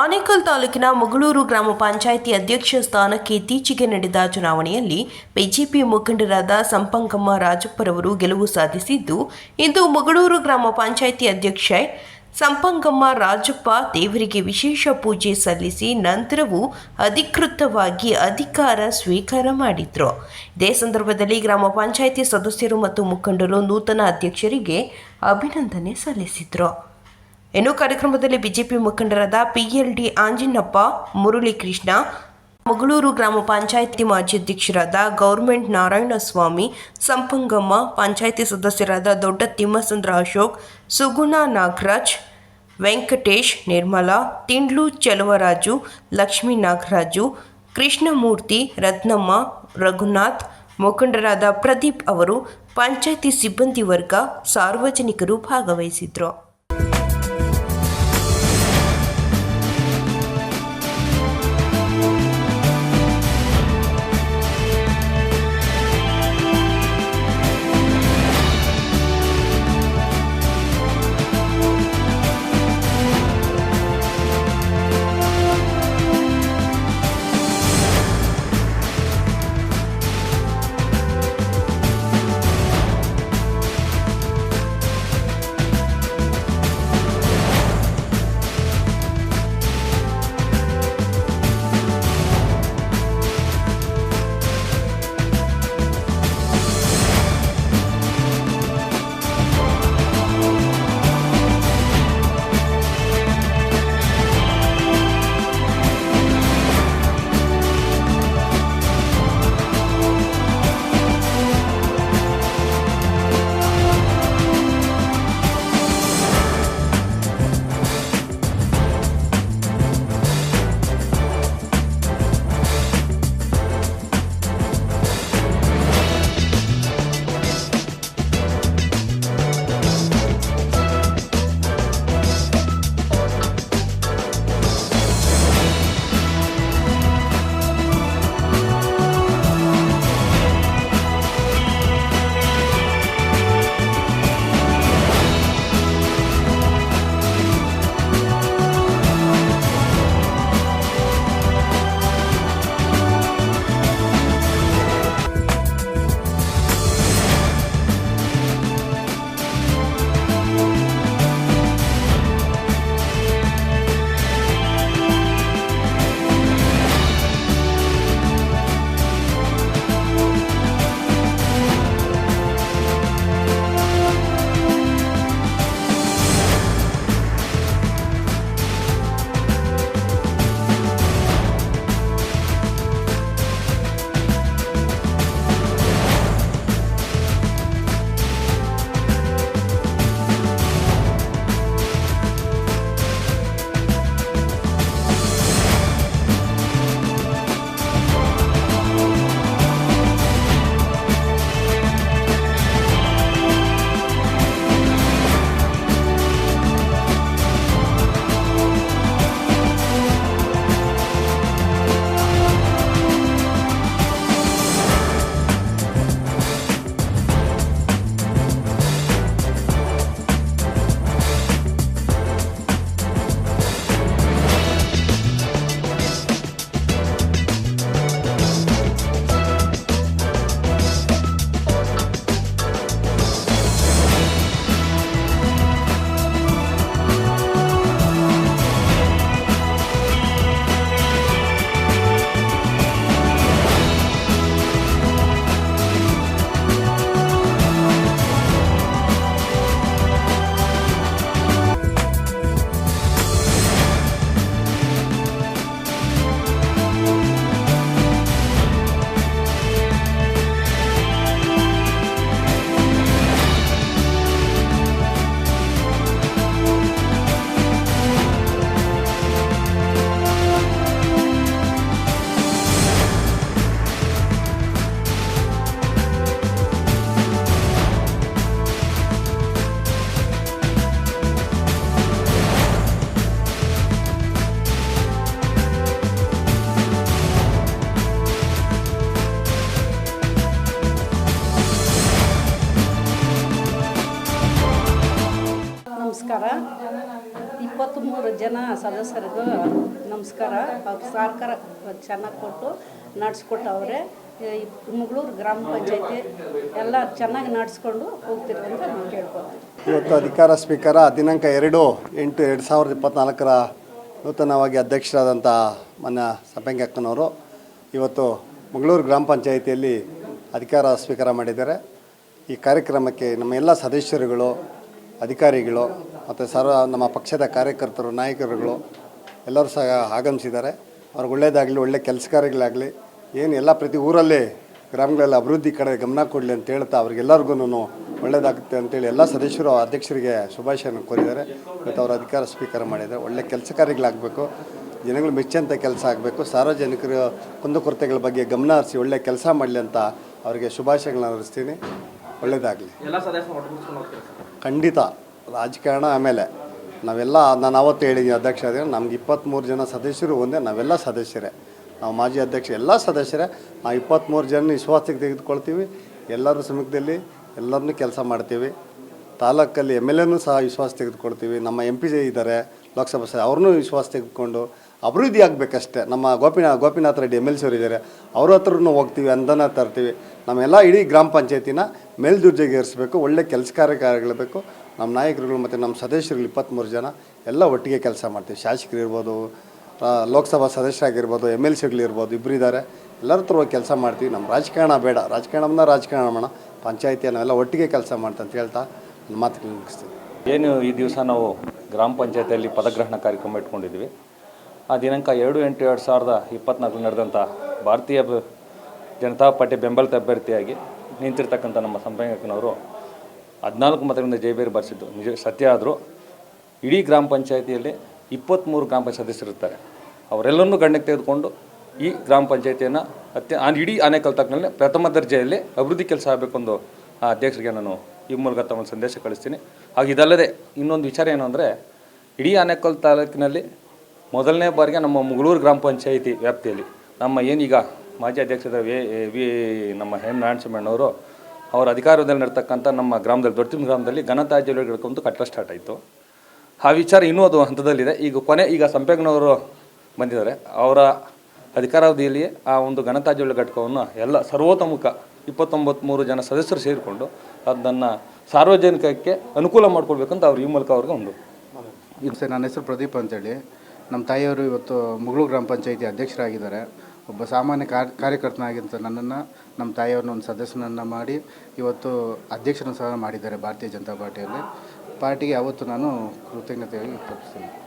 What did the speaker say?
ಆನೇಕಲ್ ತಾಲೂಕಿನ ಮುಗಳೂರು ಗ್ರಾಮ ಪಂಚಾಯಿತಿ ಅಧ್ಯಕ್ಷ ಸ್ಥಾನಕ್ಕೆ ಇತ್ತೀಚೆಗೆ ನಡೆದ ಚುನಾವಣೆಯಲ್ಲಿ ಬಿಜೆಪಿ ಮುಖಂಡರಾದ ಸಂಪಂಗಮ್ಮ ರಾಜಪ್ಪರವರು ಗೆಲುವು ಸಾಧಿಸಿದ್ದು, ಇಂದು ಮುಗಳೂರು ಗ್ರಾಮ ಪಂಚಾಯಿತಿ ಅಧ್ಯಕ್ಷ ಸಂಪಂಗಮ್ಮ ರಾಜಪ್ಪ ದೇವರಿಗೆ ವಿಶೇಷ ಪೂಜೆ ಸಲ್ಲಿಸಿ ನಂತರವೂ ಅಧಿಕೃತವಾಗಿ ಅಧಿಕಾರ ಸ್ವೀಕಾರ ಮಾಡಿದ್ರು. ಇದೇ ಸಂದರ್ಭದಲ್ಲಿ ಗ್ರಾಮ ಪಂಚಾಯಿತಿ ಸದಸ್ಯರು ಮತ್ತು ಮುಖಂಡರು ನೂತನ ಅಧ್ಯಕ್ಷರಿಗೆ ಅಭಿನಂದನೆ ಸಲ್ಲಿಸಿದ್ರು. ಇನ್ನು ಕಾರ್ಯಕ್ರಮದಲ್ಲಿ ಬಿಜೆಪಿ ಮುಖಂಡರಾದ ಪಿಎಲ್ಡಿ ಆಂಜಿನಪ್ಪ ಮುರುಳಿ ಕೃಷ್ಣ ಮಗಳೂರು ಗ್ರಾಮ ಪಂಚಾಯಿತಿ ಮಾಜಿ ಅಧ್ಯಕ್ಷರಾದ ಗೌರ್ಮೆಂಟ್ ನಾರಾಯಣಸ್ವಾಮಿ, ಸಂಪಂಗಮ್ಮ, ಪಂಚಾಯಿತಿ ಸದಸ್ಯರಾದ ದೊಡ್ಡ ತಿಮ್ಮಸಂದ್ರ ಅಶೋಕ್, ಸುಗುಣ ನಾಗರಾಜ್, ವೆಂಕಟೇಶ್ ನಿರ್ಮಲಾ, ತಿಂಡ್ಲು ಚೆಲುವರಾಜು, ಲಕ್ಷ್ಮೀ ನಾಗರಾಜು, ಕೃಷ್ಣಮೂರ್ತಿ, ರತ್ನಮ್ಮ, ರಘುನಾಥ್, ಮುಖಂಡರಾದ ಪ್ರದೀಪ್ ಅವರು, ಪಂಚಾಯಿತಿ ಸಿಬ್ಬಂದಿ ವರ್ಗ, ಸಾರ್ವಜನಿಕರು ಭಾಗವಹಿಸಿದ್ರು. ಜನ ಸದಸ್ಯರಿಗೂ ನಮಸ್ಕಾರ. ಸಹಕಾರ ಚೆನ್ನಾಗಿ ಕೊಟ್ಟು ನಡೆಸ್ಕೊಟ್ಟವ್ರೆ. ಮುಗಳೂರು ಗ್ರಾಮ ಪಂಚಾಯತಿ ಎಲ್ಲ ಚೆನ್ನಾಗಿ ನಡೆಸ್ಕೊಂಡು ಹೋಗ್ತಿರೋ ಅಂತ ನಾವು ಕೇಳ್ಕೊತೀವಿ ಇವತ್ತು ಅಧಿಕಾರ ಸ್ವೀಕಾರ ದಿನಾಂಕ ಎರಡು ಎಂಟು ಎರಡು ಸಾವಿರದ ಇಪ್ಪತ್ತ್ನಾಲ್ಕರ ನೂತನವಾಗಿ ಅಧ್ಯಕ್ಷರಾದಂಥ ಮನ್ನ ಸಪಂಗಕ್ಕನವರು ಇವತ್ತು ಮಂಗಳೂರು ಗ್ರಾಮ ಪಂಚಾಯಿತಿಯಲ್ಲಿ ಅಧಿಕಾರ ಸ್ವೀಕಾರ ಮಾಡಿದ್ದಾರೆ. ಈ ಕಾರ್ಯಕ್ರಮಕ್ಕೆ ನಮ್ಮ ಎಲ್ಲ ಸದಸ್ಯರುಗಳು, ಅಧಿಕಾರಿಗಳು ಮತ್ತು ಸರ್ವ ನಮ್ಮ ಪಕ್ಷದ ಕಾರ್ಯಕರ್ತರು ನಾಯಕರುಗಳು ಎಲ್ಲರೂ ಸಹ ಆಗಮಿಸಿದ್ದಾರೆ. ಅವ್ರಿಗೆ ಒಳ್ಳೇದಾಗಲಿ ಒಳ್ಳೆ ಕೆಲಸ ಕಾರ್ಯಗಳಾಗಲಿ ಏನು ಎಲ್ಲ ಪ್ರತಿ ಊರಲ್ಲಿ ಗ್ರಾಮಗಳಲ್ಲಿ ಅಭಿವೃದ್ಧಿ ಕಡೆ ಗಮನ ಕೊಡಲಿ ಅಂತ ಹೇಳ್ತಾ ಅವ್ರಿಗೆಲ್ಲರಿಗೂ ಒಳ್ಳೆಯದಾಗುತ್ತೆ ಅಂತೇಳಿ ಎಲ್ಲ ಸದಸ್ಯರು ಅಧ್ಯಕ್ಷರಿಗೆ ಶುಭಾಶಯನ ಕೋರಿದ್ದಾರೆ. ಮತ್ತು ಅವರು ಅಧಿಕಾರ ಸ್ವೀಕಾರ ಮಾಡಿದ್ದಾರೆ. ಒಳ್ಳೆ ಕೆಲಸ ಕಾರ್ಯಗಳಾಗಬೇಕು. ಜನಗಳು ಮೆಚ್ಚಂತ ಕೆಲಸ ಆಗಬೇಕು. ಸಾರ್ವಜನಿಕರ ಕುಂದುಕೊರತೆಗಳ ಬಗ್ಗೆ ಗಮನ ಹರಿಸಿ ಒಳ್ಳೆ ಕೆಲಸ ಮಾಡಲಿ ಅಂತ ಅವರಿಗೆ ಶುಭಾಶಯಗಳನ್ನ ಹರಿಸ್ತೀನಿ ಒಳ್ಳೆಯದಾಗಲಿ ಖಂಡಿತ. ರಾಜಕಾರಣ ಆಮೇಲೆ ನಾವೆಲ್ಲ, ನಾನು ಅವತ್ತು ಹೇಳಿದ್ದೀನಿ ಅಧ್ಯಕ್ಷ ನಮ್ಗೆ ಇಪ್ಪತ್ತ್ಮೂರು ಜನ ಸದಸ್ಯರು ಒಂದೇ, ನಾವೆಲ್ಲ ಸದಸ್ಯರೇ. ನಾವು ಮಾಜಿ ಅಧ್ಯಕ್ಷ, ಎಲ್ಲ ಸದಸ್ಯರೇ. ನಾವು ಇಪ್ಪತ್ತ್ಮೂರು ಜನ ವಿಶ್ವಾಸಕ್ಕೆ ತೆಗೆದುಕೊಳ್ತೀವಿ. ಎಲ್ಲರ ಸಮೀಪದಲ್ಲಿ ಎಲ್ಲರನ್ನೂ ಕೆಲಸ ಮಾಡ್ತೀವಿ. ತಾಲೂಕಲ್ಲಿ ಎಂ ಎಲ್ ಎನೂ ಸಹ ವಿಶ್ವಾಸ ತೆಗೆದುಕೊಳ್ತೀವಿ. ನಮ್ಮ ಎಂ ಪಿ ಜೆ ಇದ್ದಾರೆ, ಲೋಕಸಭಾ ಸಹ ಅವ್ರನ್ನೂ ವಿಶ್ವಾಸ ತೆಗೆದುಕೊಂಡು ಅಭಿವೃದ್ಧಿ ಆಗಬೇಕಷ್ಟೇ. ನಮ್ಮ ಗೋಪಿನಾ, Gopinath Reddy M L C ಅವರು ಇದ್ದಾರೆ. ಅವ್ರ ಹತ್ರನೂ ಹೋಗ್ತೀವಿ, ಅಂದನ ತರ್ತೀವಿ. ನಮ್ಮೆಲ್ಲ ಇಡೀ ಗ್ರಾಮ ಪಂಚಾಯತಿನ ಮೇಲ್ದರ್ಜೆಗೇರಿಸಬೇಕು, ಒಳ್ಳೆ ಕೆಲಸ ಕಾರ್ಯಗಳಿರಬೇಕು. ನಮ್ಮ ನಾಯಕರುಗಳು ಮತ್ತು ನಮ್ಮ ಸದಸ್ಯರುಗಳು ಇಪ್ಪತ್ತ್ಮೂರು ಜನ ಎಲ್ಲ ಒಟ್ಟಿಗೆ ಕೆಲಸ ಮಾಡ್ತೀವಿ. ಶಾಸಕರು ಇರ್ಬೋದು ಲೋಕಸಭಾ ಸದಸ್ಯರಾಗಿರ್ಬೋದು, ಎಂ ಎಲ್ ಸಿಗಳಿರ್ಬೋದು ಇಬ್ಬರು ಇದ್ದಾರೆ. ಎಲ್ಲರ ಹತ್ರ ಹೋಗಿ ಕೆಲಸ ಮಾಡ್ತೀವಿ. ನಮ್ಮ ರಾಜಕಾರಣ ಬೇಡ. ರಾಜಕಾರಣನ ರಾಜಕಾರಣ ಮಾಡೋಣ. ಪಂಚಾಯತಿ ನಾವೆಲ್ಲ ಒಟ್ಟಿಗೆ ಕೆಲಸ ಮಾಡ್ತಂತ ಹೇಳ್ತಾ ನನ್ನ ಮಾತುಗಳು ಮುಗಿಸ್ತೀನಿ. ಏನು ಈ ದಿವಸ ನಾವು ಗ್ರಾಮ ಪಂಚಾಯತಿಯಲ್ಲಿ ಪದಗ್ರಹಣ ಕಾರ್ಯಕ್ರಮ ಇಟ್ಕೊಂಡಿದ್ವಿ ಆ ದಿನಾಂಕ ಎರಡು ಎಂಟು ಎರಡು ಸಾವಿರದ ಇಪ್ಪತ್ನಾಲ್ಕು ನಡೆದಂಥ ಭಾರತೀಯ ಜನತಾ ಪಾರ್ಟಿ ಬೆಂಬಲಿತ ಅಭ್ಯರ್ಥಿಯಾಗಿ ನಿಂತಿರ್ತಕ್ಕಂಥ ನಮ್ಮ ಸಂಪಂಗಕನವರು ಹದಿನಾಲ್ಕು ಮತಗಳಿಂದ ಜಯಭೇರಿ ಬಾರಿಸಿದ್ದು. ನಿಜ, ಸತ್ಯ ಆದರೂ ಇಡೀ ಗ್ರಾಮ ಪಂಚಾಯತಿಯಲ್ಲಿ ಇಪ್ಪತ್ತ್ಮೂರು ಗ್ರಾಮ ಪಂಚಾಯತ್ ಸದಸ್ಯರಿರ್ತಾರೆ ಅವರೆಲ್ಲರನ್ನೂ ಗಣ್ಯಕ್ಕೆ ತೆಗೆದುಕೊಂಡು ಈ ಗ್ರಾಮ ಪಂಚಾಯಿತಿಯನ್ನು ಅತ್ಯ ಇಡೀ ಆನೆಕಲ್ ತಾಲೂಕಿನಲ್ಲಿ ಪ್ರಥಮ ದರ್ಜೆಯಲ್ಲಿ ಅಭಿವೃದ್ಧಿ ಕೆಲಸ ಆಗಬೇಕೆಂದು ಆ ಅಧ್ಯಕ್ಷರಿಗೆ ನಾನು ಈ ಮೂಲಕ ತಮ್ಮ ಸಂದೇಶ ಕಳಿಸ್ತೀನಿ. ಹಾಗೆ ಇದಲ್ಲದೆ ಇನ್ನೊಂದು ವಿಚಾರ ಏನು ಅಂದರೆ, ಇಡೀ ಆನೇಕಲ್ ತಾಲೂಕಿನಲ್ಲಿ ಮೊದಲನೇ ಬಾರಿಗೆ ನಮ್ಮ ಮುಗಳೂರು ಗ್ರಾಮ ಪಂಚಾಯಿತಿ ವ್ಯಾಪ್ತಿಯಲ್ಲಿ ನಮ್ಮ ಏನೀಗ ಮಾಜಿ ಅಧ್ಯಕ್ಷರ ವಿ ವಿ, ನಮ್ಮ ಹೆಮ್ ನಾರಾಯಣಸ್ವಾಮಣ್ಣವರು ಅವರ ಅಧಿಕಾರದಲ್ಲಿ ನಡ್ತಕ್ಕಂಥ ನಮ್ಮ ಗ್ರಾಮದಲ್ಲಿ ದೊಡ್ಡ ಗ್ರಾಮದಲ್ಲಿ ಘನತ್ಯಾಜ್ಯಗಳು ಕಟ್ಟಡ ಸ್ಟಾರ್ಟ್ ಆಯಿತು. ಆ ವಿಚಾರ ಇನ್ನೂ ಅದು ಹಂತದಲ್ಲಿದೆ. ಈಗ ಕೊನೆ, ಈಗ ಸಂಪೇಗನವರು ಬಂದಿದ್ದಾರೆ. ಅವರ ಅಧಿಕಾರಾವಧಿಯಲ್ಲಿ ಆ ಒಂದು ಘನತಾಜ್ಯಗಳ ಘಟಕವನ್ನು ಎಲ್ಲ ಸರ್ವತೋಮುಖ ಇಪ್ಪತ್ತೊಂಬತ್ತು ಮೂರು ಜನ ಸದಸ್ಯರು ಸೇರಿಕೊಂಡು ಅದನ್ನು ಸಾರ್ವಜನಿಕಕ್ಕೆ ಅನುಕೂಲ ಮಾಡ್ಕೊಳ್ಬೇಕಂತ ಅವ್ರು ಈ ಮೂಲಕ ಅವ್ರಿಗೆ ಒಂದು. ಸರ್, ನನ್ನ ಹೆಸರು ಪ್ರದೀಪ್ ಅಂತೇಳಿ. ನಮ್ಮ ತಾಯಿಯವರು ಇವತ್ತು ಮುಗಳು ಗ್ರಾಮ ಪಂಚಾಯಿತಿ ಅಧ್ಯಕ್ಷರಾಗಿದ್ದಾರೆ. ಒಬ್ಬ ಸಾಮಾನ್ಯ ಕಾರ್ಯ ನನ್ನನ್ನು, ನಮ್ಮ ತಾಯಿಯವ್ರನ್ನ ಒಂದು ಸದಸ್ಯನನ್ನು ಮಾಡಿ ಇವತ್ತು ಅಧ್ಯಕ್ಷರನ್ನು ಸಹ ಮಾಡಿದ್ದಾರೆ ಭಾರತೀಯ ಜನತಾ ಪಾರ್ಟಿಯಲ್ಲಿ. ಪಾರ್ಟಿಗೆ ಅವತ್ತು ನಾನು ಕೃತಜ್ಞತೆಯಾಗಿ ತಪ್ಪಿಸ್ತೀನಿ